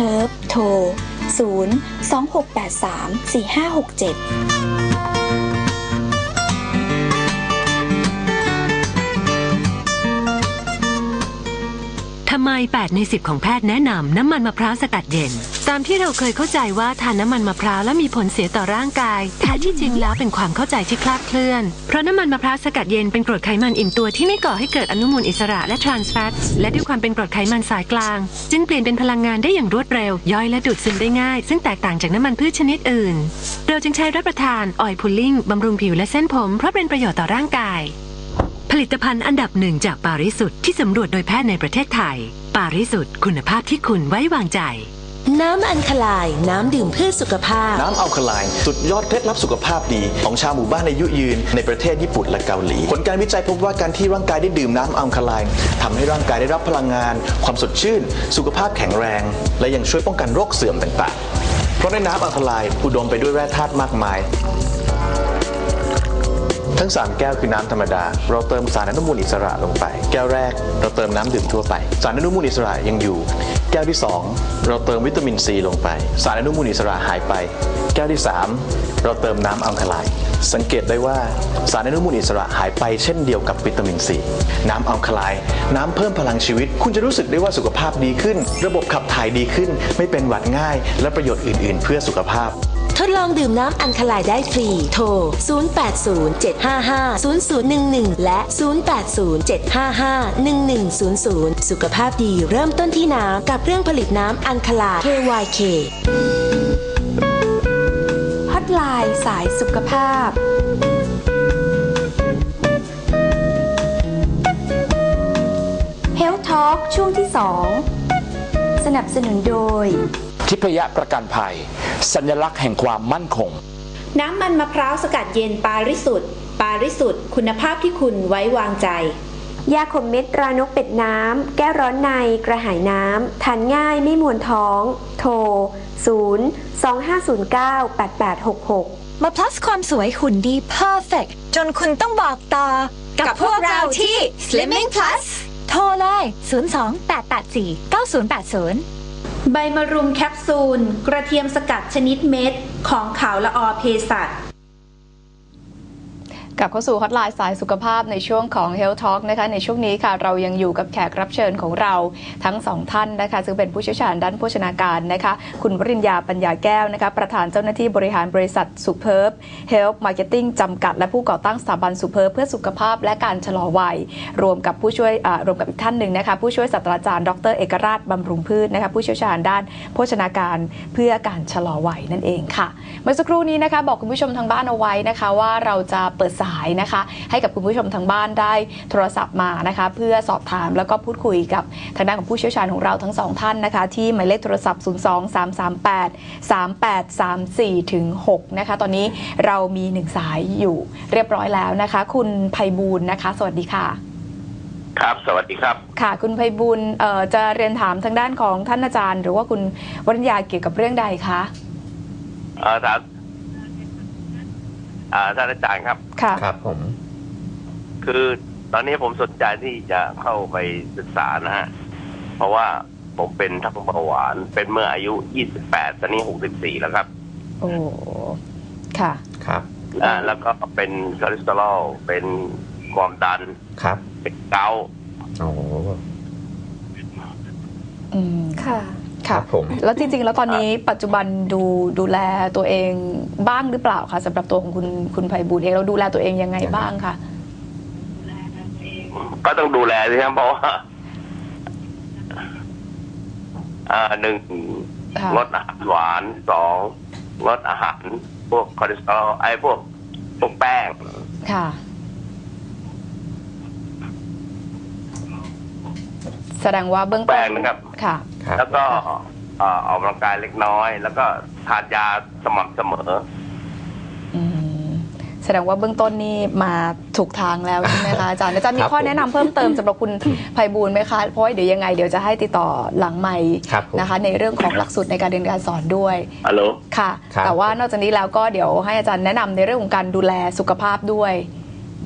Superb โทร 0 2683 4567 ทำไม8ใน 10 ของแพทย์แนะนำน้ำมันมะพร้าวสกัดเย็น ตามที่เราเคยเข้าใจว่าทานน้ำมันมะพร้าวแล้วมีผลเสียต่อร่างกายแท้ที่จริงแล้วเป็นความเข้าใจที่คลาดเคลื่อน เพราะน้ำมันมะพร้าวสกัดเย็นเป็นกรดไขมันอิ่มตัวที่ไม่ก่อให้เกิดอนุมูลอิสระและทรานส์แฟตและด้วยความเป็นกรดไขมันสายกลาง จึงเปลี่ยนเป็นพลังงานได้อย่างรวดเร็ว ย่อยและดูดซึมได้ง่าย ซึ่งแตกต่างจากน้ำมันพืชชนิดอื่น เราจึงใช้รับประทานออยล์พูลลิ่งบำรุงผิวและเส้นผมเพราะเป็นประโยชน์ต่อร่างกาย ผลิตภัณฑ์อันดับหนึ่งจากปาริสุทธิ์ที่สำรวจโดยแพทย์ในประเทศไทย ปาริสุทธิ์คุณภาพที่คุณไว้วางใจ น้ำอัญคลาย น้ำดื่มเพื่อสุขภาพ น้ำอัลคาไลน์สุดยอดเคล็ดลับสุขภาพดี ของชาวหมู่บ้านอายุยืน ในประเทศญี่ปุ่นและเกาหลี ผลการวิจัยพบว่าการที่ร่างกายได้ดื่มน้ำอัลคาไลน์ทำให้ร่างกายได้รับพลังงาน ความสดชื่น สุขภาพแข็งแรง และยังช่วยป้องกันโรคเสื่อมต่างๆ เพราะในน้ำอัลคาไลน์อุดมไปด้วยแร่ธาตุมากมาย ทั้ง 3 แก้วคือน้ำธรรมดา เราเติมสารอนุมูลอิสระลงไป แก้วแรกเราเติมน้ำดื่มทั่วไป สารอนุมูลอิสระยังอยู่ แก้วที่ 2 เราเติมวิตามินซีลงไป สารอนุมูลอิสระหายไป แก้วที่ 3 เราเติมน้ำอัลคาไลสังเกตได้ว่าสารอนุมูลอิสระหายไปเช่นเดียวกับวิตามินซีน้ำอัลคาไลน้ำเพิ่มพลังชีวิต คุณจะรู้สึกได้ว่าสุขภาพดีขึ้น ระบบขับถ่ายดีขึ้น ไม่เป็นหวัดง่าย และประโยชน์อื่น ๆ เพื่อสุขภาพ ทดลองดื่มน้ำอัญคลายได้ฟรี โทร 0807550011 และ 0807551100 สุขภาพดีเริ่มต้นที่น้ำกับเรื่องผลิตน้ำอัญคลาย KYK ฮอตไลน์สายสุขภาพ Health Talk ช่วงที่ 2 สนับสนุนโดย ทิพยประกันภัย สัญลักษณ์แห่งความมั่นคง น้ำมันมะพร้าวสกัดเย็นปาริสุทธิ์ปาริสุทธิ์คุณภาพที่คุณไว้วางใจ ยาขมเม็ดตรานกเป็ดน้ำ แก้ร้อนในกระหายน้ำทานง่ายไม่มวนท้อง โทร 0 2509 8866 มาพลัสความสวยหุ่นดี perfect จนคุณต้องบอกต่อ กับพวกเราที่ Slimming Plus โทรเลย 02 884 9080 ใบมะรุมแคปซูล กระเทียมสกัดชนิดเม็ด ของขาวละออเภสัช กลับเข้าสู่ฮอตไลน์สายสุขภาพในช่วงของ Health Talk นะคะในช่วงนี้ค่ะเรายังอยู่กับแขกรับเชิญของเราทั้งสองท่านนะคะซึ่งเป็นผู้เชี่ยวชาญด้านโภชนาการนะคะคุณวริญญาปัญญาแก้วนะคะประธานเจ้าหน้าที่บริหารบริษัท Superb Health Marketing จำกัด และผู้ก่อตั้งสถาบัน Superb เพื่อสุขภาพและการชะลอวัย รวมกับผู้ช่วยรวมกับอีกท่านหนึ่งนะคะผู้ช่วยศาสตราจารย์ดรเอกราชบำรุงพืชนะคะผู้เชี่ยวชาญด้านโภชนาการเพื่อการชะลอวัยนั่นเองค่ะเมื่อสักครู่นี้นะคะบอกคุณผู้ชมทางบ้านเอาไว้นะคะว่าเราจะเปิดสายนะคะ ให้กับคุณผู้ชมทางบ้านได้โทรศัพท์มานะคะ เพื่อสอบถามแล้วก็พูดคุยกับทางด้านของผู้เชี่ยวชาญของเราทั้งสองท่านนะคะ ที่หมายเลขโทรศัพท์ 0 2 3 3 8 3 8 3 4ถึง6นะคะ ตอนนี้เรามีหนึ่งสายอยู่เรียบร้อยแล้วนะคะ คุณไพบูลย์นะคะ สวัสดีค่ะ ครับ สวัสดีครับ ค่ะคุณไพบูลย์เอ่อจะเรียนถามทางด้านของท่านอาจารย์ หรือว่าคุณวรัญญาเกี่ยวกับเรื่องใดคะ เอ่อท่านอ่า ท่านอาจารย์ครับ ค่ะ ครับผม คือตอนนี้ผมสนใจที่จะเข้าไปศึกษานะฮะ เพราะว่าผมเป็นทั้งเบาหวาน เป็นเมื่ออายุ 28 ตอนนี้ 64 แล้วครับ โอ้ ค่ะ ครับอ่าแล้วก็เป็นคอเลสเตอรอล เป็นความดัน ครับ เป็นเกาต์โอ้อืม ค่ะ ค่ะครับผมแล้วจริงๆ แล้วตอนนี้ปัจจุบันดูดูแลตัวเองบ้างหรือเปล่าคะสำหรับตัวของคุณคุณไพบูลย์เองเราดูแลตัวเองยังไงบ้างคะก็ต้องดูแลสิครับเพราะว่าอ่าหนึ่งค่ะงดอาหารหวานสองงดอาหาร พวกคอเลสเตอรอลไอ้พวกพวกแป้งค่ะ แสดงว่าเบื้องต้แป้นงนะครับ ค่ะ ครับแล้วก็เอ่อออกกำลังกายเล็กน้อย แล้วก็ทานยาสม่ำเสมอ อืมแสดงว่าเบื้องต้นนี่มาถูกทางแล้วใช่ไหมคะอาจารย์อาจารย์มีครับข้อแนะนำเพิ่มเติมสำหรับคุณไพบูลย์ไหมคะเพราะว่าเดี๋ยวยังไงเดี๋ยวจะให้ติดต่อหลังใหม่ครับผม นะคะ ในเรื่องของหลักสูตรในการเรียนการสอนด้วยฮัลโหล ค่ะ ครับ แต่ว่านอกจากนี้แล้วก็เดี๋ยวให้อาจารย์แนะนำในเรื่องของการดูแลสุขภาพด้วย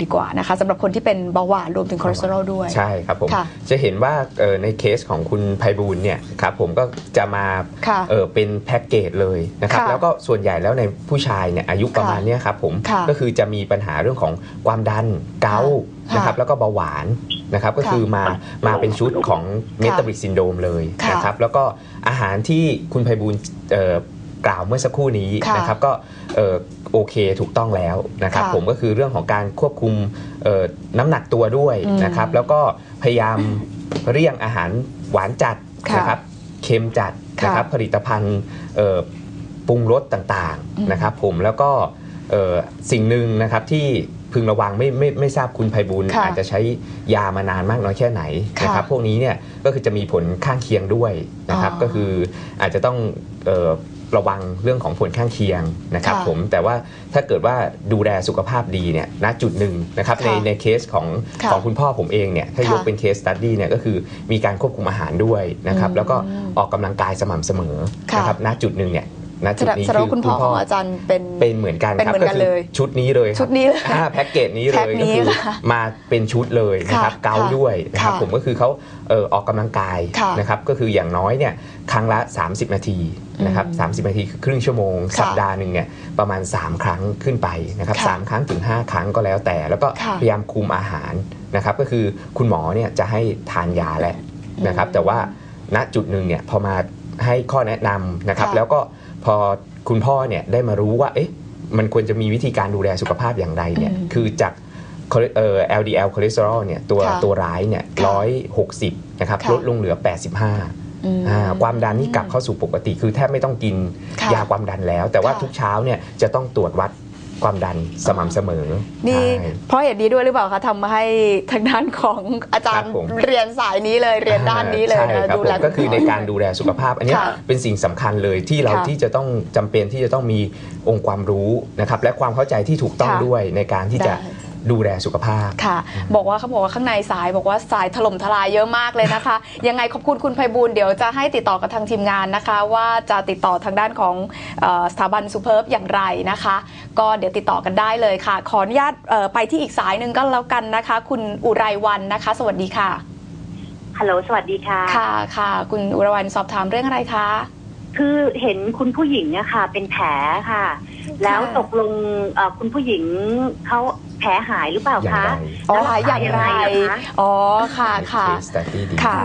ดีกว่านะคะสำหรับคนที่เป็นเบาหวานรวมถึงคอเลสเตอรอลด้วย ใช่ครับผมค่ะจะเห็นว่าเอ่อในเคสของคุณไพบูลย์เนี่ยครับผมก็จะมาค่ะเอ่อเป็นแพ็กเกจเลยนะครับค่ะแล้วก็ส่วนใหญ่แล้วในผู้ชายเนี่ยอายุประมาณเนี้ยครับผมค่ะก็คือจะมีปัญหาเรื่องของความดันเกาต์ค่ะนะครับแล้วก็เบาหวานนะครับก็ค่ะคือมามาเป็นชุดของเมตาบริกซินโดมเลยค่ะ นะครับแล้วก็อาหารที่คุณไพบูลย์เอ่อ กล่าวเมื่อสักครู่นี้ค่ะนะครับก็เอ่อโอเคถูกต้องแล้วนะครับค่ะผมก็คือเรื่องของการควบคุมเอ่อน้ำหนักตัวด้วยอืมนะครับแล้วก็พยายามเลี่ยงอาหารหวานจัดค่ะนะครับเค็มจัดค่ะนะครับผลิตภัณฑ์เอ่อปรุงรสต่างอืมๆนะครับผมแล้วก็เอ่อสิ่งหนึ่งนะครับที่พึงระวังไม่ไม่ไม่ทราบคุณภัยบุญค่ะอาจจะใช้ยามานานมากน้อยแค่ไหนค่ะนะครับพวกนี้เนี่ยก็คือจะมีผลข้างเคียงด้วยนะครับอ๋อก็คืออาจจะต้องเอ่อ ระวังเรื่องของผลข้างเคียงนะครับค่ะผมแต่ว่าถ้าเกิดว่าดูแลสุขภาพดีเนี่ยณจุดหนึ่งนะครับในค่ะในเคสของค่ะของคุณพ่อผมเองเนี่ยถ้าค่ะยกเป็นเคสตัดดี้เนี่ยก็คือมีการควบคุมอาหารด้วยนะครับอืมแล้วก็ออกกำลังกายสม่ำเสมอค่ะนะครับณจุดหนึ่งเนี่ย ณแสจุดดงนี้แสดงคือว่าคุณพ่อของอาจารย์เป็นเป็นเหมือนกันเป็นครับเหมือนกันคืเลยชุดนี้เลยครับ ชุดนี้เลย อ่าแพ็กเกจนี้เลแพ็คยนี้ก็คือค่ะมาเป็นชุดเลยนะครับค่ะเกาด้วยนะครับค่ะผมก็คือเขาเอ่อออกกำลังกายค่ะนะครับก็คืออย่างน้อยเนี่ยครั้งละ 30 นาทีนะครับอืม30 นาทีคือครึ่งชั่วโมง ค่ะสัปดาห์หนึ่งเนี่ยประมาณ 3 ครั้งขึ้นไปนะครับค่ะสามครั้งถึง 5 ครั้งก็แล้วแต่ แล้วก็ค่ะพยายามคุมอาหารนะครับก็คือคุณหมอเนี่ยจะให้ทานยาแหละนะครับ แต่ว่าณจุดหนึ่งเนี่ยพอมาให้ข้อแนะนำนะครับค่ะ แล้วก็ พอคุณพ่อเนี่ยได้มารู้ว่าเอ๊ะมันควรจะมีวิธีการดูแลสุขภาพอย่างไรเนี่ยอืมคือจากเอ่อ LDL คอเลสเตอรอลเนี่ยตัวค่ะตัวร้ายเนี่ยค่ะร้อยหกสิบนะครับค่ะลดลงเหลือ 85อืมอ่าความดันนี่กลับเข้าสู่ปกติ คือแทบไม่ต้องกินค่ะยาความดันแล้ว แต่ว่าค่ะทุกเช้าเนี่ยจะต้องตรวจวัด ความดันสม่ำเสมอนี่ใช่ เพราะเหตุนี้ด้วยหรือเปล่าคะทำมาให้ทางด้านของอาจารย์ครับผม เรียนสายนี้เลยเรียนด้านนี้เลยใช่นะครับดูผแลมก็คือในการดูแลสุขภาพ อันเนี้ยค่ะเป็นสิ่งสำคัญเลยที่เราค่ะที่จะต้องจำเป็นที่จะต้องมีองค์ความรู้นะครับและความเข้าใจที่ถูกต้องค่ะด้วยในการที่จะได้ ดูแลสุขภาพ ค่ะ บอกว่าเขาบอกว่าข้างในสายบอกว่าสายถล่มทลายเยอะมากเลยนะคะ ยังไงขอบคุณคุณไพบูลย์เดี๋ยวจะให้ติดต่อกับทางทีมงานนะคะ ว่าจะติดต่อทางด้านของเออสถาบันซูเพิร์บอย่างไรนะคะ ก็เดี๋ยวติดต่อกันได้เลยค่ะ ขออนุญาตเอ่อไปที่อีกสายหนึ่งก็แล้วกันนะคะ คุณอุไรวันนะคะ สวัสดีค่ะ ฮัลโหล สวัสดีค่ะ ค่ะค่ะ คุณอุไรวันสอบถามเรื่องอะไรคะ คือเห็นคุณผู้หญิงเนี่ยค่ะ เป็นแผลค่ะ แล้วตกลงเอ่อคุณผู้หญิงเขาแผลหายหรือเปล่าอย่างคะไร อ๋อแล้วหายอย่างไรรักษายังไงอะคะ อ๋อ ค่ะ ค่ะ Case study ดี ค่ะ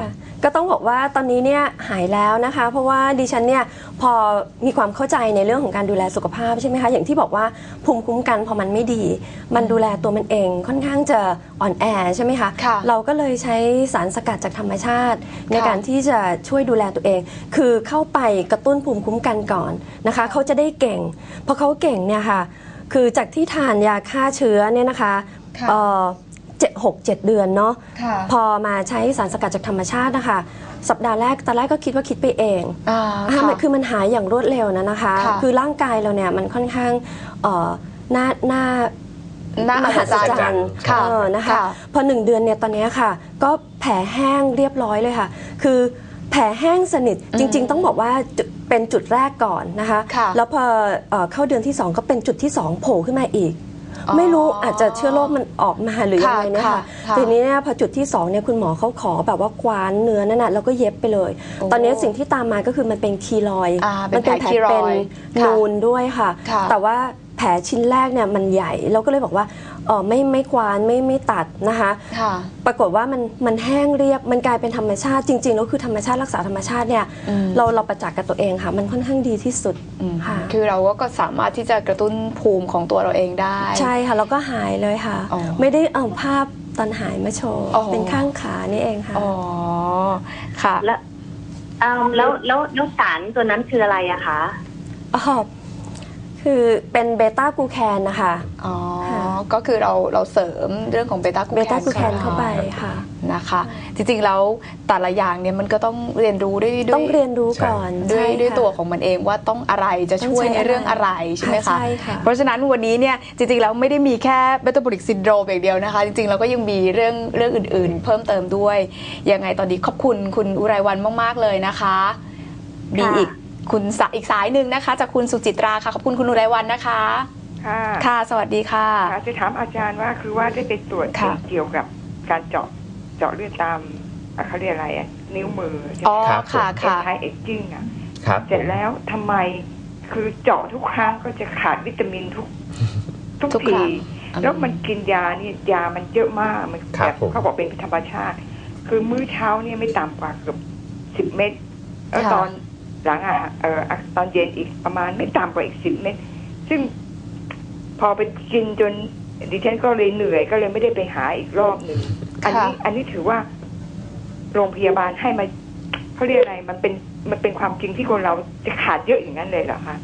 ก็ต้องบอกว่าตอนนี้เนี่ยหายแล้วนะคะ เพราะว่าดิฉันเนี่ยพอมีความเข้าใจในเรื่องของการดูแลสุขภาพใช่ไหมคะอย่างที่บอกว่าภูมิคุ้มกันพอมันไม่ดี มันดูแลตัวมันเองค่อนข้างจะอ่อนแอใช่ไหมคะค่ะเราก็เลยใช้สารสกัดจากธรรมชาติ ในค่ะการที่จะช่วยดูแลตัวเอง คือเข้าไปกระตุ้นภูมิคุ้มกันก่อนนะคะเขาจะได้เก่งพอเขาเก่งเนี่ยค่ะคือจากที่ทานยาฆ่าเชื้อเนี่ยนะคะค่ะ เอ่อเจ็ดหกเจ็ดเดือนเนาะค่ะพอมาใช้สารสกัดจากธรรมชาตินะคะ สัปดาห์แรกตอนแรกก็คิดว่าคิดไปเองอ่าอ่าค่ะ มันคือมันหายอย่างรวดเร็วนะนะคะ ค่ะ คือร่างกายเราเนี่ยมันค่อนข้างเอ่อน่าน่า น่ามหัศจรรย์ ค่ะ เออนะคะค่ะพอหนึ่งเดือนเนี่ยตอนเนี้ยค่ะ ก็แผลแห้งเรียบร้อยเลยค่ะ คือแผลแห้งสนิทจริง ๆ ต้องบอกว่าจุดเป็นจุดแรกก่อนนะคะ ค่ะแล้วพอเอ่อเข้าเดือนที่ 2 ก็เป็นจุดที่ 2 โผล่ขึ้นมาอีกอ๋อ ไม่รู้อาจจะเชื้อโรคมันออกมาหรือยังไงเนี่ยค่ะค่ะค่ะทีนี้เนี่ยพอจุดที่2เนี่ยคุณหมอเขาขอแบบว่ากวานเนื้อนั่นน่ะแล้วก็เย็บไปเลยโอ้ตอนนี้สิ่งที่ตามมาก็คือมันเป็นคีลอยด์อ่าเป็นมัเป็นแผแผลลคีรเป็อนยด์ค่ะนูนด้วยค่ะค่ะแต่ว่า แผลชิ้นแรกเนี่ยมันใหญ่ เราก็เลยบอกว่าเออไม่ไม่ควานไม่ไม่ตัดนะคะ ค่ะ ปรากฏว่ามันมันแห้งเรียบมันกลายเป็นธรรมชาติจริงๆแล้วคือธรรมชาติรักษาธรรมชาติเนี่ยอืม เราเราประจักษ์กับตัวเองค่ะ มันค่อนข้างดีที่สุดอืมค่ะคือเราก็สามารถที่จะกระตุ้นภูมิของตัวเราเองได้ ใช่ค่ะ แล้วก็หายเลยค่ะ อ๋อไม่ได้เอาภาพตอนหายมาโชว์อ๋อ เป็นข้างขานี่เองค่ะ อ๋อ ค่ะ แล้วเอิ่มแล้วแล้วแล้วสารตัวนั้นคืออะไรอะคะ อ๋อ คือเป็นเบต้ากลูแคนนะคะ อ๋อค่ะก็คือเราเราเสริมเรื่องของเบต้ากลูเบแคนต้ากลูแคนเข้าไปค่ะนะคะ จริงๆแล้วแต่ละอย่างเนี่ยมันก็ต้องเรียนรู้ด้วยด้วต้องเรียนรู้ก่อนด้วยใช่ด้วยค่ะตัวของมันเองว่าต้องอะไรจะช่วยต้องใช้ในเรื่องอะไรใช่ไหมคะใช่ค่ะเพราะฉะนั้นวันนี้เนี่ยจริงๆแล้วไม่ได้มีแค่เบตาบอลิกซินโดรมอย่างเดียวนะคะ จริงๆเราก็ยังมีเรื่องเรื่องอื่นๆ เพิ่มเติมด้วยยังไงตอนนี้ขอบคุณคุณอุไรวันมากๆเลยนะคะมีค่ะอีก คุณสะอีกสายหนึ่งนะคะ จากคุณสุจิตราค่ะขอบคุณคุณอุไรวันนะคะ ค่ะค่ะ สวัสดีค่ะ ค่ะจะถามอาจารย์ว่าคือว่าได้ไปตรวจค่ะ เกี่ยวกับการเจาะเจาะเลือดตามอะเขาเรียกอะไรอะนิ้วมือใช่อ๋ไหอมครับ ค่ะค่ะไทเอ็กจิ้งอะ ครับเสร็จแล้วทำไมคือเจาะทุกครั้งก็จะขาดวิตามินทุก ทุกทุกคทีรั้งแล้วมันกินยานี่ยามันเยอะมากมันครับแบบผม เขาบอกเป็นธรรมชาติ คือมื้อเช้าเนี่ยไม่ต่ำกว่าเกือบสิบเม็ดแล้วค่ะตอน หลังอะเอ่ออะตอนเย็นอีกประมาณไม่ต่ำกว่าอีกสิบเม็ดซึ่งพอไปกินจนดิฉันก็เลยเหนื่อยก็เลยไม่ได้ไปหาอีกรอบหนึ่งอันนี้อันนี้ถือว่าโรงพยาบาลให้มาเขาเรียกอะไรมันเป็นมันเป็นความจริงที่คนเราจะขาดเยอะอย่างนั้นเลยเหรอคะ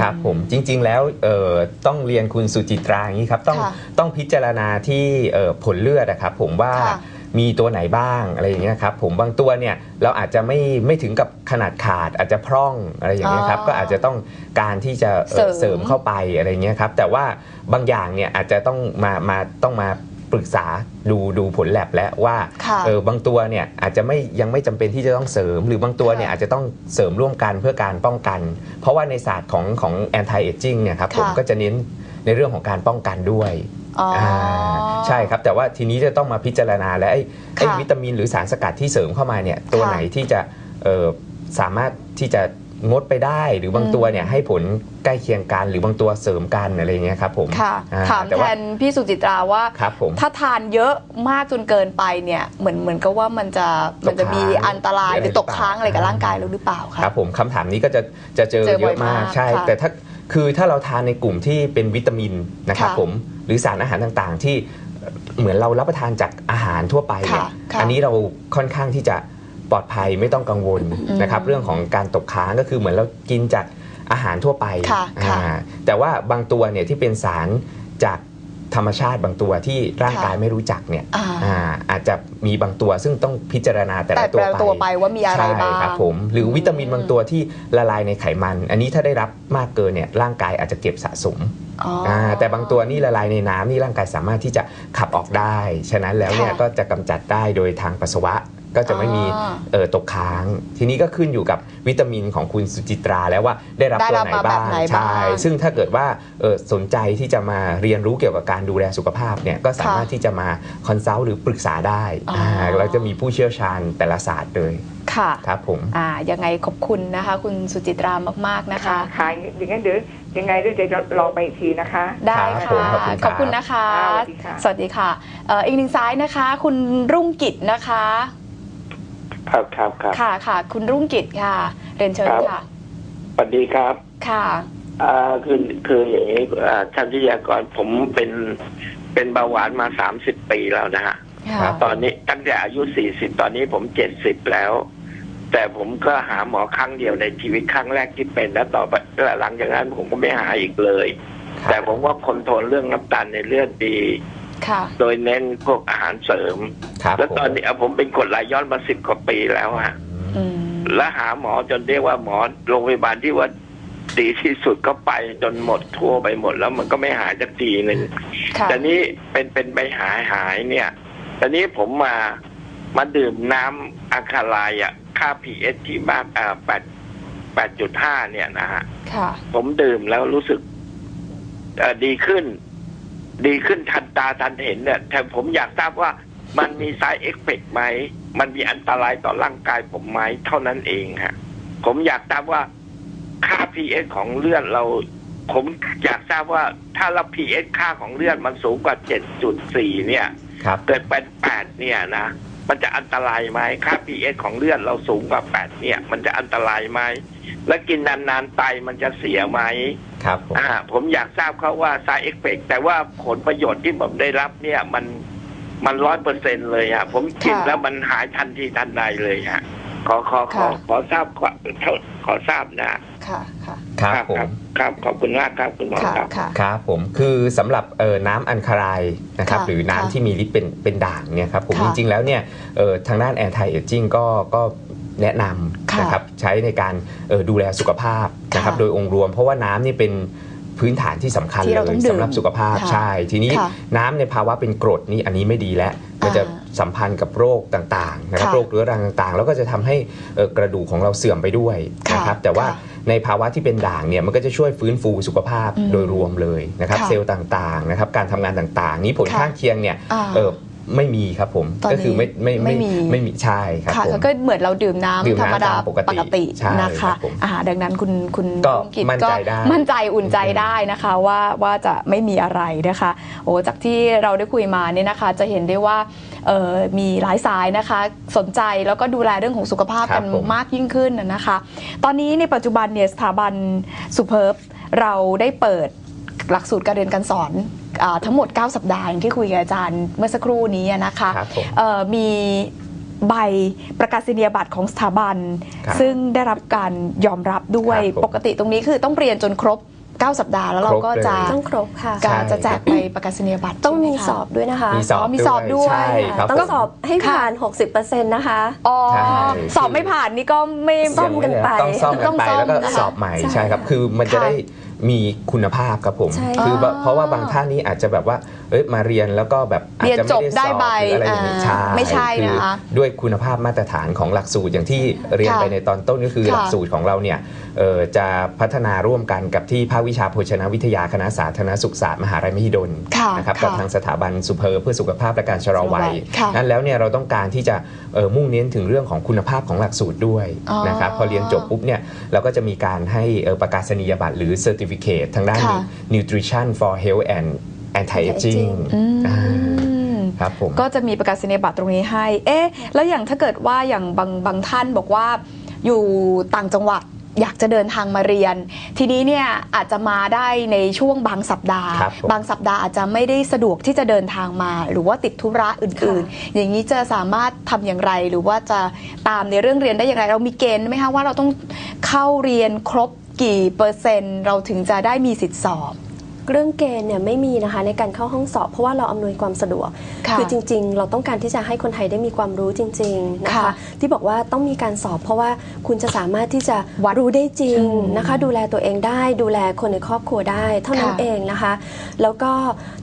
ครับผมจริงๆแล้วเอ่อต้องเรียนคุณสุจิตราอย่างนี้ครับต้องค่ะต้องพิจารณาที่เอ่อผลเลือดนะครับผมว่าค่ะ มีตัวไหนบ้างอะไรอย่างเงี้ยครับผมบางตัวเนี่ยเราอาจจะไม่ไม่ถึงกับขนาดขาดอาจจะพร่องอะไรอย่างเงี้ยครับอ๋อก็อาจจะต้องการที่จะเอ่อเสริมเสริมเข้าไปอะไรเงี้ยครับแต่ว่าบางอย่างเนี่ยอาจจะต้องมามาต้องมาปรึกษาดูดูผลแลบแล้วว่า ค่ะ เออบางตัวเนี่ยอาจจะไม่ยังไม่จำเป็นที่จะต้องเสริม หรือบางตัวเนี่ยค่ะอาจจะต้องเสริมร่วมกันเพื่อการป้องกัน เพราะว่าในศาสตร์ของของ anti aging เนี่ยครับผมค่ะก็จะเน้นในเรื่องของการป้องกันด้วยอ๋ออา ใช่ครับ แต่ว่าทีนี้จะต้องมาพิจารณาแล้วไอ้ไอ้ค่ะวิตามินหรือสารสกัดที่เสริมเข้ามาเนี่ยตัวค่ะไหนที่จะเอ่อสามารถที่จะงดไปได้หรือบางอืมตัวเนี่ยให้ผลใกล้เคียงกันหรือบางตัวเสริมกันอะไรอย่างเงี้ยครับผมค่ะอ่ถามแต่แทว่านพี่สุจิตราว่าครับผมถ้าทานเยอะมากจนเกินไปเนี่ยเหมือนเหมือนกับว่ามันจะมันจะมีตกค้างอันตรายหรือหรือตกค้างอะไรกับอะไรร่างกายเราหรือเปล่าคะครับผมคำถามนี้ก็จะจะเจอเจอบ่เยอยอะมากมากใช่ค่ะแต่ถ้าคือถ้าเราทานในกลุ่มที่เป็นวิตามินนะครับค่ะผม หรือสารอาหารต่างๆ ที่เหมือนเรารับประทานจากอาหารทั่วไปเนี่ยค่ะค่ะอันนี้เราค่อนข้างที่จะปลอดภัยไม่ต้องกังวลอืมนะครับเรื่องของการตกค้างก็คือเหมือนเรากินจากอาหารทั่วไปค่ะค่ะอ่าแต่ว่าบางตัวเนี่ยที่เป็นสารจากธรรมชาติบางตัวที่ร่างกายไม่รู้จักเนี่ยอ่าอ่าอาจจะมีบางตัวซึ่งต้องพิจารณาแต่แต่ละตัวแต่ละตัวไปว่ามีอะไรบ้างใช่ครับผมหรือวิตามินบางตัวที่ละลายในไขมัน อันนี้ถ้าได้รับมากเกินเนี่ยร่างกายอาจจะเก็บสะสม อ๋ออาแต่บางตัวนี่ละลายในน้ำนี่ร่างกายสามารถที่จะขับออกได้ ฉะนั้นแล้วเนี่ยค่ะ ก็จะกำจัดได้โดยทางปัสสาวะ ก็จะไม่มีอ๋อเออตกค้าง ทีนี้ก็ขึ้นอยู่กับวิตามินของคุณสุจิตราแล้วว่าได้รับได้ตัวรับไหนมาแบบบ้างไหนบ้างใช่ซึ่งถ้าเกิดว่าเออสนใจที่จะมาเรียนรู้เกี่ยวกับการดูแลสุขภาพเนี่ยก็สามารถที่จะมาคอนซัลท์หรือปรึกษาได้อ๋ออ่าเราจะมีผู้เชี่ยวชาญแต่ละศาสตร์เลยค่ะครับผมอ่ายังไงขอบคุณนะคะ คุณสุจิตรามาก ๆนะคะค่ะอย่างนั้นเดี๋ยวยังไงเดี๋ยวจะลองไปอีกทีนะคะ ได้ครับค่ะผมขอบคุณครับขอบคุณนะคะค่ะสวัสดีค่ะสวัสดีค่ะเอ่ออีกหนึ่งสายนะคะ คุณรุ่งกิจนะคะ ครับครับครับค่ะค่ะ คุณรุ่งกิจค่ะ เรียนเชิญครับค่ะสวัสดีครับ ค่ะอ่าคือคืออย่างนี้อ่าท่านวิทยากรผมเป็นเป็นเบาหวานมาสามสิบปีแล้วนะฮะค่ะตอนนี้ตั้งแต่อายุสี่สิบตอนนี้ผมเจ็ดสิบแล้ว แต่ผมก็หาหมอครั้งเดียวในชีวิตครั้งแรกที่เป็นแล้วต่อไปหลังจากนั้นผมก็ไม่หาอีกเลยครับแต่ผมว่าคอนโทรลเรื่องน้ำตาลในเลือดดีค่ะ โดยเน้นพวกอาหารเสริมครับแล้วผมตอนนี้อะผมเป็นกรดไหลย้อนมาสิบกว่าปีแล้วฮะอืมแล้วหาหมอจนเรียกว่าหมอโรงพยาบาลที่ว่าดีที่สุดก็ไปจนหมดทั่วไปหมดแล้วมันก็ไม่หายสักทีหนึ่งค่ะแต่นี้เป็นเป็นไปหายหายเนี่ยแต่นี้ผมมามาดื่มน้ำอะคาไลายอะ ค่า pH ที่มากอ่าแปดแปดจุดห้าเนี่ยนะฮะค่ะผมดื่มแล้วรู้สึกเอ่อดีขึ้น ดีขึ้นทันตาทันเห็นเนี่ยแต่ผมอยากทราบว่ามันมี side effect ไหม มันมีอันตรายต่อร่างกายผมไหมเท่านั้นเองฮะผมอยากทราบว่าค่า pH ของเลือดเรา ผมอยากทราบว่าถ้าเรา pH ค่าของเลือดมันสูงกว่า 7.4 เนี่ยครับเกิดเป็นแปดเนี่ยนะมันจะอันตรายไหมค่า pH ของเลือดเราสูงกว่าแปดเนี่ย มันจะอันตรายไหมและกินนานๆไตมันจะเสียไหม ครับผมอ่าผมอยากทราบเขาว่า side effect แต่ว่าผลประโยชน์ที่ผมได้รับเนี่ยมันมันร้อยเปอร์เซ็นเลยฮะผมกินค่ะแล้วมันหายทันทีทันใดเลยฮะขอขอขอค่ะขอทราบขอขอทราบนะค่ะค่ะครับผมครับขอบคุณมากครับคุณหมอค่ะครับค่ะครับผมคือสำหรับเอ่อน้ำอันคารายนะครับค่ะหรือน้ำค่ะที่มีฤทธิ์เป็นเป็นด่างเนี่ยครับผมค่ะจริงๆแล้วเนี่ยเอ่อทางด้านแอนตี้เอจจิ้งก็ก็แนะนค่ะำ นะครับใช้ในการเอ่อดูแลสุขภาพนะครับค่ะโดยองค์รวม เพราะว่าน้ำนี่เป็นพื้นฐานที่สำคัญที่เลเราต้ยองดื่มสำหรับสุขภาพค่ะใช่ ทีนี้ค่ะน้ำในภาวะเป็นกรดนี่อันนี้ไม่ดีแล้วมันจะอ่าสัมพันธ์กับโรคต่างๆนะครับค่ะโรคเรื้อรังต่างๆ แล้วก็จะทำให้เอ่อกระดูกของเราเสื่อมไปด้วยนะครับค่ะแต่ว่าค่ะในภาวะที่เป็นด่างเนี่ยมันก็จะช่วยฟื้นฟูสุขภาพอืมโดยรวมเลยนะครับค่ะเซลล์ต่างๆนะครับการทำงานต่างๆ นี้ผลค่ะข้างเคียงเนี่ยอ่าเออ ไม่มีครับผมตอนนี้ก็คือไม่ไม่ไม่มี ไม่มีใช่ครับค่ะผม ก็เหมือนเราดื่มน้ำดื่มธรรมดาน้ำตามปกติใช่นะครัคะบผมอ่าดังนั้นคุณคุณก็กิตมั่นใจได้มั่นใจอุ่นใจได้นะคะว่าว่าจะไม่มีอะไรนะคะโอ้จากที่เราได้คุยมาเนี่ยนะคะ จะเห็นได้ว่าเอ่อมีหลายสายนะคะ สนใจแล้วก็ดูแลเรื่องของสุขภาพครักับนผม มากยิ่งขึ้นนะนะคะ ตอนนี้ในปัจจุบันเนี่ยสถาบันสุเพิร์บเราได้เปิดหลักสูตรการเรียนการสอนอา ทั้งหมด 9 สัปดาห์อย่างที่คุยกับอาจารย์เมื่อสักครู่นี้นะคะครับผมเอ่อมีใบประกาศนียบัตรของสถาบัน ครับซึ่งได้รับการยอมรับด้วยครับผมปกติตรงนี้คือต้องเรียนจนครบ 9 สัปดาห์แล้วเราก็จะครบเลย ต้องครบค่ะการจะแจกใบประกาศนียบัตรต้องมีใช่ไหคะ สอบด้วยนะคะมีสอบมีสอบด้วย ใช่ครับต้องผม สอบให้ผ่าน 60%นะคะ อ๋อ ใช่ สอบไม่ผ่านนี่ก็ไม่ ซ่อมกันไป ต้องซ่อมกันไปแล้วก็นะคะสอบใหม่ใช่ใช่ครับคือมันจะค่ะได้ มีคุณภาพครับผม ใช่ คือค่ะเพราะว่าบางท่านนี้อาจจะแบบว่าเอ้ยมาเรียนแล้วก็แบบอาจเรียนจะจบไม่ได้ได้สอบใบหรืออะไรอย่างนี้อ่าใช่ไม่ใช่คือนะคะด้วยคุณภาพมาตรฐานของหลักสูตรอย่างที่เรียนค่ะไปในตอนต้นก็คือค่ะหลักสูตรของเราเนี่ยเอ่อจะพัฒนาร่วมกันกับที่ภาควิชาโภชนาวิทยาคณะสาธารณสุขศาสตร์มหาลัยมหิดลค่ะนะครับค่ะกับทางสถาบันสุเพอร์เพื่อสุขภาพและการชะลอวัยค่ะนั้นแล้วเนี่ยเราต้องการที่จะเอ่อมุ่งเน้นถึงเรื่องของคุณภาพของหลักสูตรด้วยอ๋อนะครับพอเรียนจบปุ๊บเนี่ยเราก็จะมีการให้เอ่อประกาศนียบัตรหรือ Certificate ทางด้านค่ะ Nutrition for Health and Anti-Aging อืมอ่าครับผมก็จะมีประกาศนียบัตรตรงนี้ให้ เอ๊ะ แล้วอย่างถ้าเกิดว่าอย่างบางบางท่านบอกว่าอยู่ต่างจังหวัดอยากจะเดินทางมาเรียน ทีนี้เนี่ยอาจจะมาได้ในช่วงบางสัปดาห์ครับผมบางสัปดาห์อาจจะไม่ได้สะดวกที่จะเดินทางมา หรือว่าติดธุระอื่น ๆ อย่างนี้จะสามารถทำอย่างไร หรือว่าจะตามในเรื่องเรียนได้อย่างไร เรามีเกณฑ์ไหมคะว่าเราต้องเข้าเรียนครบกี่เปอร์เซ็นต์ เราถึงจะได้มีสิทธิสอบ เรื่องเกณฑ์เนี่ยไม่มีนะคะในการเข้าห้องสอบเพราะว่าเราอำนวยความสะดวกค่ะอจริง ๆ เราต้องการที่จะให้คนไทยได้มีความรู้จริงๆนะคะ ค่ะที่บอกว่าต้องมีการสอบเพราะว่าคุณจะสามารถที่จะรู้ได้จริงนะคะ ดูแลตัวเองได้ดูแลคนในครอบครัวได้ เท่านั้นค่ะเองนะคะ แล้วก็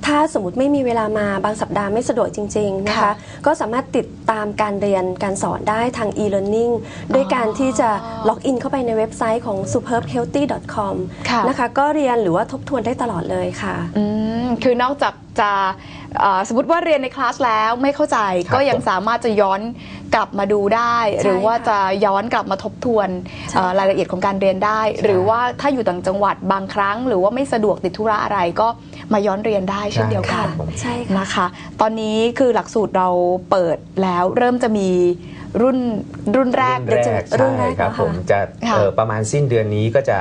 ถ้าสมมติไม่มีเวลามาบางสัปดาห์ไม่สะดวกจริง ๆนะคะ ค่ะ ก็สามารถติดตามการเรียนการสอนได้ทาง e-learning ด้วยการที่จะล็อกอินเข้าไปในเว็บไซต์ของ superbhealthy.com ค่ะนะคะก็เรียนหรือว่าทบทวนได้ตลอดเลยค่ะอืมคือนอกจากจะเอ่อสมมติว่าเรียนในคลาสแล้วไม่เข้าใจครับก็ยังสามารถจะย้อน กลับมาดูได้ หรือว่าจะย้อนกลับมาทบทวนเอ่อรายละเอียดของการเรียนได้ หรือว่าถ้าอยู่ต่างจังหวัดบางครั้ง หรือว่าไม่สะดวกติดธุระอะไรก็มาย้อนเรียนได้เช่นเดียวกันใช่ครับผมใช่ค่ะนะคะ ตอนนี้คือหลักสูตรเราเปิดแล้วเริ่มจะมีรุ่นรุ่นแรกรุ่นแรกรุ่นแรใช่กครับแล้วผมค่ะจะค่ะเอ่อประมาณสิ้นเดือนนี้ก็จะ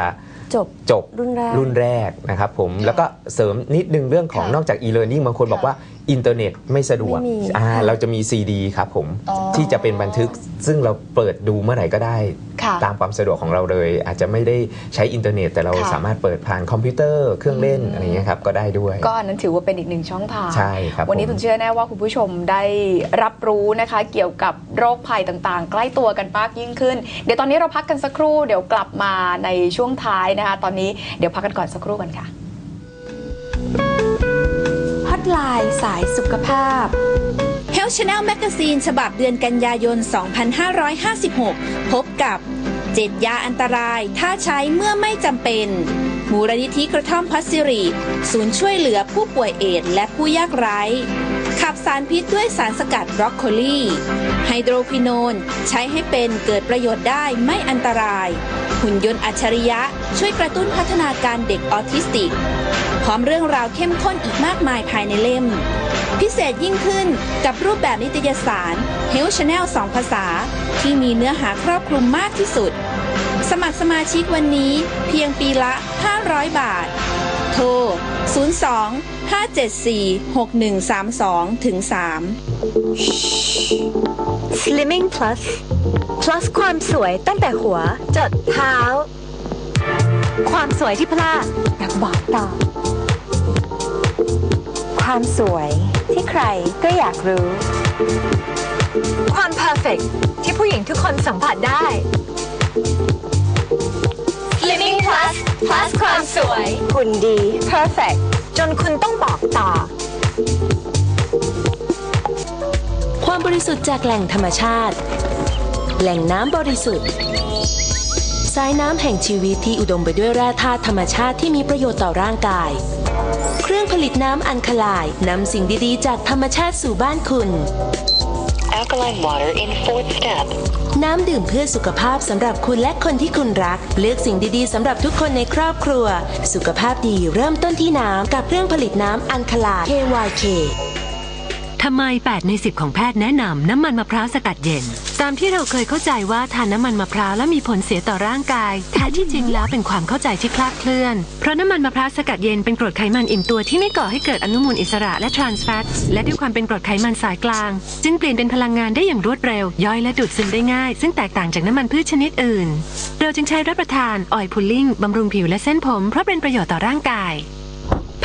จบจบรุ่นแรกรุ่นแรกนะครับผมแล้วก็เสริมนิดนึงเรื่องของค่ะนอกจาก e-learning บางคนบอกว่า อินเทอร์เน็ตไม่สะดวกไม่มีอ่าค่ะเราจะมี CD ครับผมอ๋อที่จะเป็นบันทึกซึ่งเราเปิดดูเมื่อไหร่ก็ได้ ค่ะตามความสะดวกของเราเลย อาจจะไม่ได้ใช้อินเทอร์เน็ต แต่เราค่ะ สามารถเปิดผ่านคอมพิวเตอร์เครื่องเล่นอืมอะไรเงี้ยครับก็ได้ด้วยก็อันนั้นถือว่าเป็นอีกหนึ่งช่องทาง ใช่ครับวันนี้ผมตุนเชื่อแน่ว่าคุณผู้ชมได้รับรู้นะคะ เกี่ยวกับโรคภัยต่างๆ ใกล้ตัวกันมากยิ่งขึ้น เดี๋ยวตอนนี้เราพักกันสักครู่เดี๋ยวกลับมาในช่วงท้ายนะคะ ตอนนี้เดี๋ยวพักกันก่อนสักครู่กันค่ะ ฮอตไลน์สายสุขภาพ Health Channel Magazine ฉบับเดือนกันยายน 2556 พบกับ 7 ยาอันตรายถ้าใช้เมื่อไม่จำเป็นมูลนิธิกระท่อมพัสสิริ ศูนย์ช่วยเหลือผู้ป่วยเอดส์และผู้ยากไร้ขับสารพิษด้วยสารสกัดบรอกโคลีไฮโดรควิโนนใช้ให้เป็นเกิดประโยชน์ได้ไม่อันตราย หุ่นยนต์อัจฉริยะช่วยกระตุ้นพัฒนาการเด็กออทิสติก พร้อมเรื่องราวเข้มข้นอีกมากมายภายในเล่ม พิเศษยิ่งขึ้นกับรูปแบบนิตยสาร Health Channel 2 ภาษา ที่มีเนื้อหาครอบคลุมมากที่สุด สมัครสมาชิกวันนี้เพียงปีละ 500 บาท โทร 02 574 6132ถึง3 Slimming Plus plus ความสวยตั้งแต่หัวจดเท้า ความสวยที่พลาดอยากบอกต่อ ความสวยที่ใครก็อยากรู้ ความ perfect ที่ผู้หญิงทุกคนสัมผัสได้ Slimming Plus plus ความสวย หุ่นดี perfect จนคุณต้องบอกต่อ ความบริสุทธิ์จากแหล่งธรรมชาติ แหล่งน้ำบริสุทธิ์สายน้ำแห่งชีวิตที่อุดมไปด้วยแร่ธาตุธรรมชาติที่มีประโยชน์ต่อร่างกาย เครื่องผลิตน้ำอันคลายนำสิ่งดีๆ จากธรรมชาติสู่บ้านคุณ Alkaline water in fourth step. น้ำดื่มเพื่อสุขภาพสำหรับคุณและคนที่คุณรัก เลือกสิ่งดีๆสำหรับทุกคนในครอบครัว สุขภาพดีเริ่มต้นที่น้ำกับเครื่องผลิตน้ำอันคลา KYK ทำไม 8 ใน 10 ของแพทย์แนะนำน้ำมันมะพร้าวสกัดเย็น ตามที่เราเคยเข้าใจว่าทานน้ำมันมะพร้าวแล้วมีผลเสียต่อร่างกายแท้ที่จริงแล้วเป็นความเข้าใจที่คลาดเคลื่อน เพราะน้ำมันมะพร้าวสกัดเย็นเป็นกรดไขมันอิ่มตัวที่ไม่ก่อให้เกิดอนุมูลอิสระและทรานส์แฟตและด้วยความเป็นกรดไขมันสายกลาง จึงเปลี่ยนเป็นพลังงานได้อย่างรวดเร็ว ย่อยและดูดซึมได้ง่าย ซึ่งแตกต่างจากน้ำมันพืชชนิดอื่น เราจึงใช้รับประทานออยพูลลิ่งบำรุงผิวและเส้นผมเพราะเป็นประโยชน์ต่อร่างกาย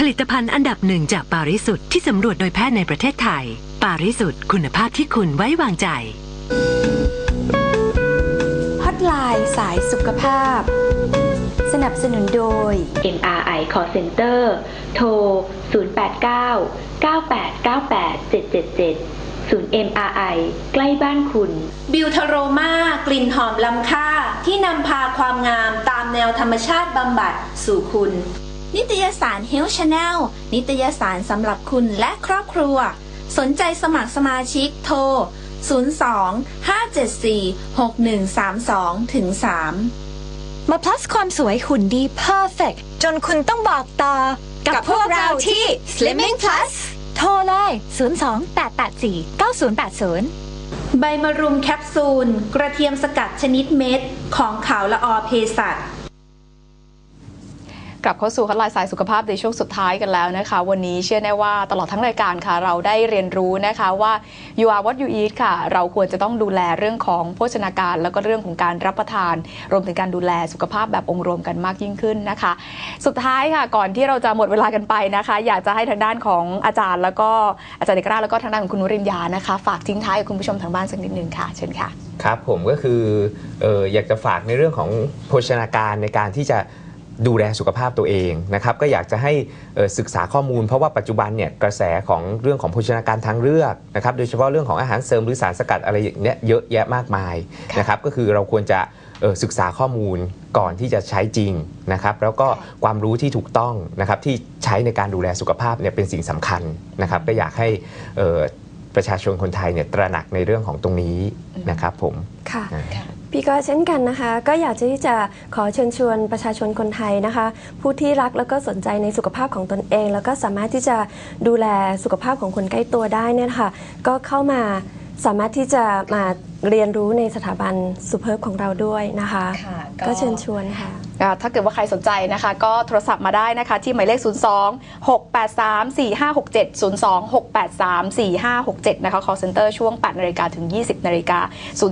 ผลิตภัณฑ์อันดับหนึ่งจากปาริสุทธิ์ที่สำรวจโดยแพทย์ในประเทศไทย ปาริสุทธิ์คุณภาพที่คุณไว้วางใจ ฮอตไลน์สายสุขภาพ สนับสนุนโดย MRI Call Center โทร 089 9898 777 ศูนย์ MRI ใกล้บ้านคุณ บิวเทโรมากลิ่นหอมล้ำค่า ที่นำพาความงามตามแนวธรรมชาติบำบัดสู่คุณ นิตยสาร Health Channel นิตยสารสำหรับคุณและครอบครัว สนใจสมัครสมาชิกโทร 02 574 6132ถึง3มาพลัสความสวยหุ่นดี perfect จนคุณต้องบอกต่อ กับพวกเราที่ Slimming Plus โทรเลย 02-884-9080ใบมะรุมแคปซูล กระเทียมสกัดชนิดเม็ด ของขาวละออเพสัต กลับเข้าสู่คัดลายสายสุขภาพในช่วงสุดท้ายกันแล้วนะคะ วันนี้เชื่อแน่ว่าตลอดทั้งรายการค่ะ เราได้เรียนรู้นะคะว่า you are what you eat ค่ะ เราควรจะต้องดูแลเรื่องของโภชนาการ แล้วก็เรื่องของการรับประทาน รวมถึงการดูแลสุขภาพแบบองค์รวมกันมากยิ่งขึ้นนะคะ สุดท้ายค่ะ ก่อนที่เราจะหมดเวลากันไปนะคะ อยากจะให้ทางด้านของอาจารย์ แล้วก็อาจารย์เอกราแล้วก็ทางด้านของคุณวรินยานะคะ ฝากทิ้งท้ายกับคุณผู้ชมทางบ้านสักนิดนึงค่ะเชิญค่ะครับผมก็คืออออยากจะฝากในเรื่องของโภชนาการในการที่จะ ดูแลสุขภาพตัวเองนะครับก็อยากจะให้เอ่อศึกษาข้อมูล เพราะว่าปัจจุบันเนี่ยกระแสของเรื่องของโภชนาการทางเลือกนะครับโดยเฉพาะเรื่องของอาหารเสริมหรือสารสกัดอะไรอย่างเนี้ยเยอะแยะมากมายนะครับก็คือเราควรจะเอ่อศึกษาข้อมูลก่อนที่จะใช้จริงนะครับแล้วก็ความรู้ที่ถูกต้องนะครับที่ใช้ในการดูแลสุขภาพเนี่ยเป็นสิ่งสำคัญนะครับก็อยากให้เอ่อประชาชนคนไทยเนี่ยตระหนักในเรื่องของตรงนี้นะครับผมค่ะ พี่ก็เช่นกันนะคะ ก็อยากที่จะขอเชิญชวนประชาชนคนไทยนะคะ ผู้ที่รักแล้วก็สนใจในสุขภาพของตนเอง แล้วก็สามารถที่จะดูแลสุขภาพของคนใกล้ตัวได้เนี่ยค่ะ ก็เข้ามาสามารถที่จะมา เรียนรู้ในสถาบันสุเพิร์บของเราด้วยนะคะก็ ก็เชิญชวนค่ะ อ่าถ้าเกิดว่าใครสนใจนะคะ ก็โทรศัพท์มาได้นะคะ ที่หมายเลข 02 683 4567 02 683 4567 นะคะ call center ช่วง 8 นาฬิกาถึง 20 นาฬิกา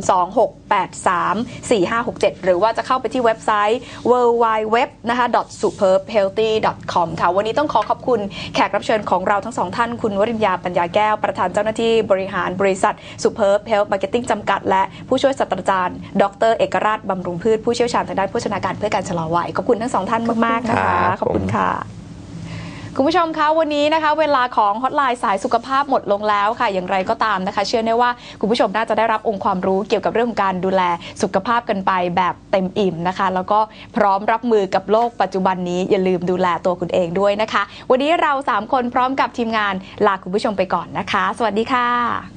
02 683 4567 หรือว่าจะเข้าไปที่เว็บไซต์ w w w นะคะ superbhealthy com ค่ะ วันนี้ต้องขอขอบคุณแขกรับเชิญของเราทั้งสองท่าน คุณวริญญาปัญญาแก้ว ประธานเจ้าหน้าที่บริหารบริษัท Superb Health Marketing จำกัดและผู้ช่วยศาสตราจารย์ ดร เอกราชบำรุงพืชผู้เชี่ยวชาญทางด้านโภชนาการเพื่อการชะลอวัยขอบคุณทั้งสองท่านมากๆนะคะครับขอบคุณค่ะคุณผู้ชมคะวันนี้นะคะ เวลาของฮอตไลน์สายสุขภาพหมดลงแล้วค่ะ อย่างไรก็ตามนะคะ เชื่อแน่ว่าคุณผู้ชมน่าจะได้รับองค์ความรู้เกี่ยวกับเรื่องของการดูแลสุขภาพกันไปแบบเต็มอิ่มนะคะ แล้วก็พร้อมรับมือกับโลกปัจจุบันนี้อย่าลืมดูแลตัวคุณเองด้วยนะคะ วันนี้เราสามคนพร้อมกับทีมงานลาคุณผู้ชมไปก่อนนะคะ สวัสดีค่ะ